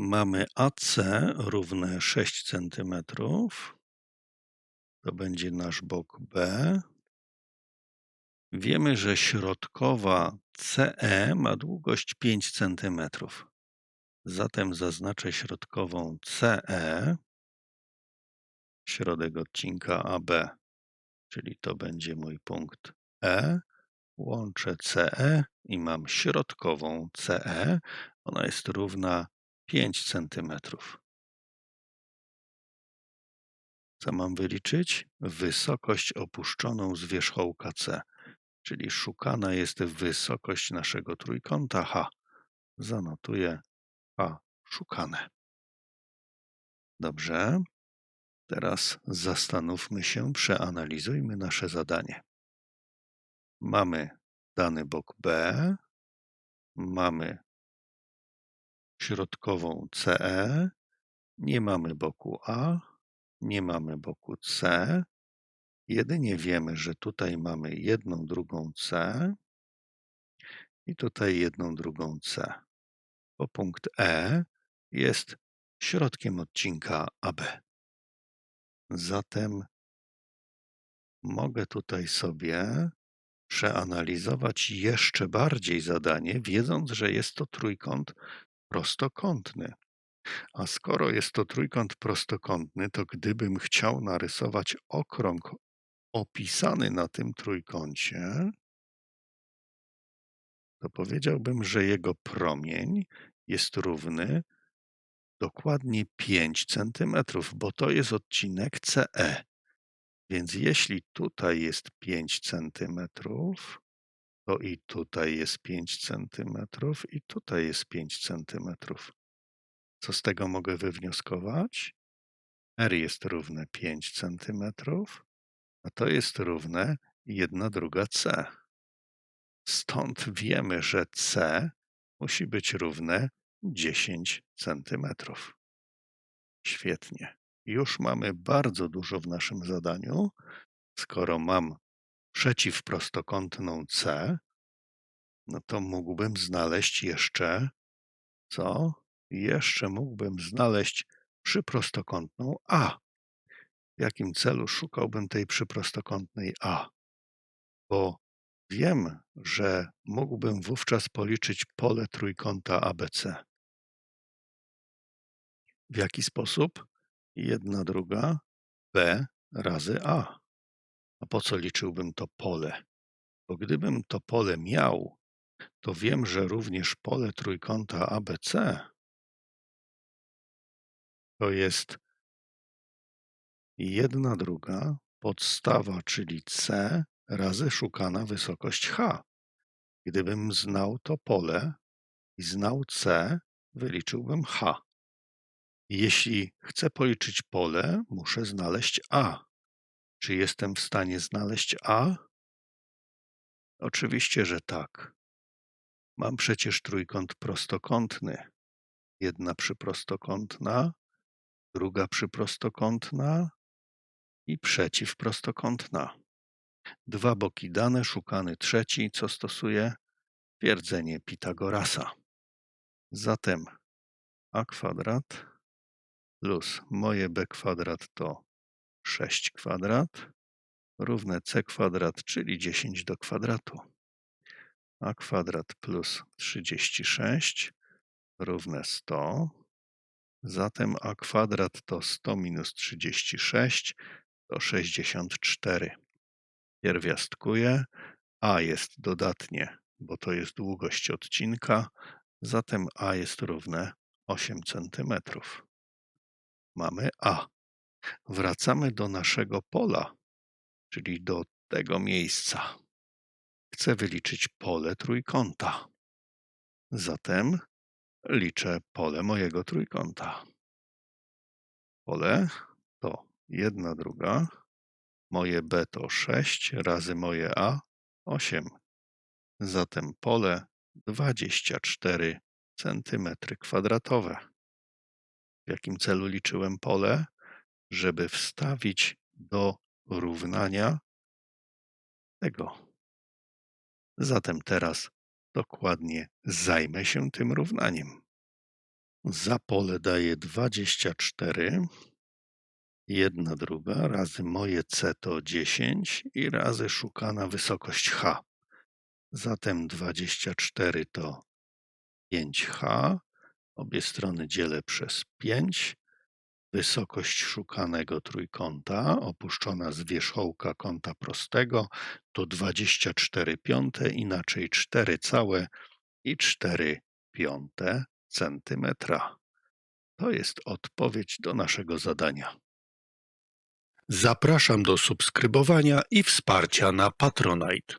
Mamy AC równe 6 centymetrów. To będzie nasz bok B. Wiemy, że środkowa CE ma długość 5 centymetrów. Zatem zaznaczę środkową CE, środek odcinka AB, czyli to będzie mój punkt E. Łączę CE i mam środkową CE. Ona jest równa 5 centymetrów. Co mam wyliczyć? Wysokość opuszczoną z wierzchołka C, czyli szukana jest wysokość naszego trójkąta H. Zanotuję H szukane. Dobrze. Teraz zastanówmy się, przeanalizujmy nasze zadanie. Mamy dany bok B, mamy środkową CE, nie mamy boku A, nie mamy boku C. Jedynie wiemy, że tutaj mamy jedną drugą C i tutaj jedną drugą C. Bo punkt E jest środkiem odcinka AB. Zatem mogę tutaj sobie przeanalizować jeszcze bardziej zadanie, wiedząc, że jest to trójkąt prostokątny. A skoro jest to trójkąt prostokątny, to gdybym chciał narysować okrąg opisany na tym trójkącie, to powiedziałbym, że jego promień jest równy dokładnie 5 cm, bo to jest odcinek CE. Więc jeśli tutaj jest 5 cm, to i tutaj jest 5 cm, i tutaj jest 5 cm. Co z tego mogę wywnioskować? R jest równe 5 cm, a to jest równe 1 druga C. Stąd wiemy, że C musi być równe 10 cm. Świetnie. Już mamy bardzo dużo w naszym zadaniu. Skoro mam przeciwprostokątną C, no to mógłbym znaleźć jeszcze co? Jeszcze mógłbym znaleźć przyprostokątną A. W jakim celu szukałbym tej przyprostokątnej A? Bo wiem, że mógłbym wówczas policzyć pole trójkąta ABC. W jaki sposób? Jedna druga B razy A. A po co liczyłbym to pole? Bo gdybym to pole miał, to wiem, że również pole trójkąta ABC to jest jedna druga podstawa, czyli C razy szukana wysokość H. Gdybym znał to pole i znał C, wyliczyłbym H. Jeśli chcę policzyć pole, muszę znaleźć A. Czy jestem w stanie znaleźć A? Oczywiście, że tak. Mam przecież trójkąt prostokątny. Jedna przyprostokątna, druga przyprostokątna i przeciwprostokątna. Dwa boki dane, szukany trzeci, co stosuje twierdzenie Pitagorasa. Zatem a kwadrat plus moje b kwadrat to 6 kwadrat równe c kwadrat, czyli 10 do kwadratu. a kwadrat plus 36 równe 100. Zatem a kwadrat to 100 minus 36 to 64. Pierwiastkuję. a jest dodatnie, bo to jest długość odcinka, zatem a jest równe 8 cm. Mamy a. Wracamy do naszego pola, czyli do tego miejsca. Chcę wyliczyć pole trójkąta. Zatem liczę pole mojego trójkąta. Pole to jedna druga, moje b to 6 razy moje a 8. Zatem pole 24 cm kwadratowe. W jakim celu liczyłem pole? Żeby wstawić do równania tego. Zatem teraz dokładnie zajmę się tym równaniem. Za pole daję 24. Jedna druga razy moje C to 10 i razy szukana wysokość H. Zatem 24 to 5H. Obie strony dzielę przez 5. Wysokość szukanego trójkąta, opuszczona z wierzchołka kąta prostego, to 24 piąte, inaczej 4 całe i 4 piąte centymetra. To jest odpowiedź do naszego zadania. Zapraszam do subskrybowania i wsparcia na Patronite.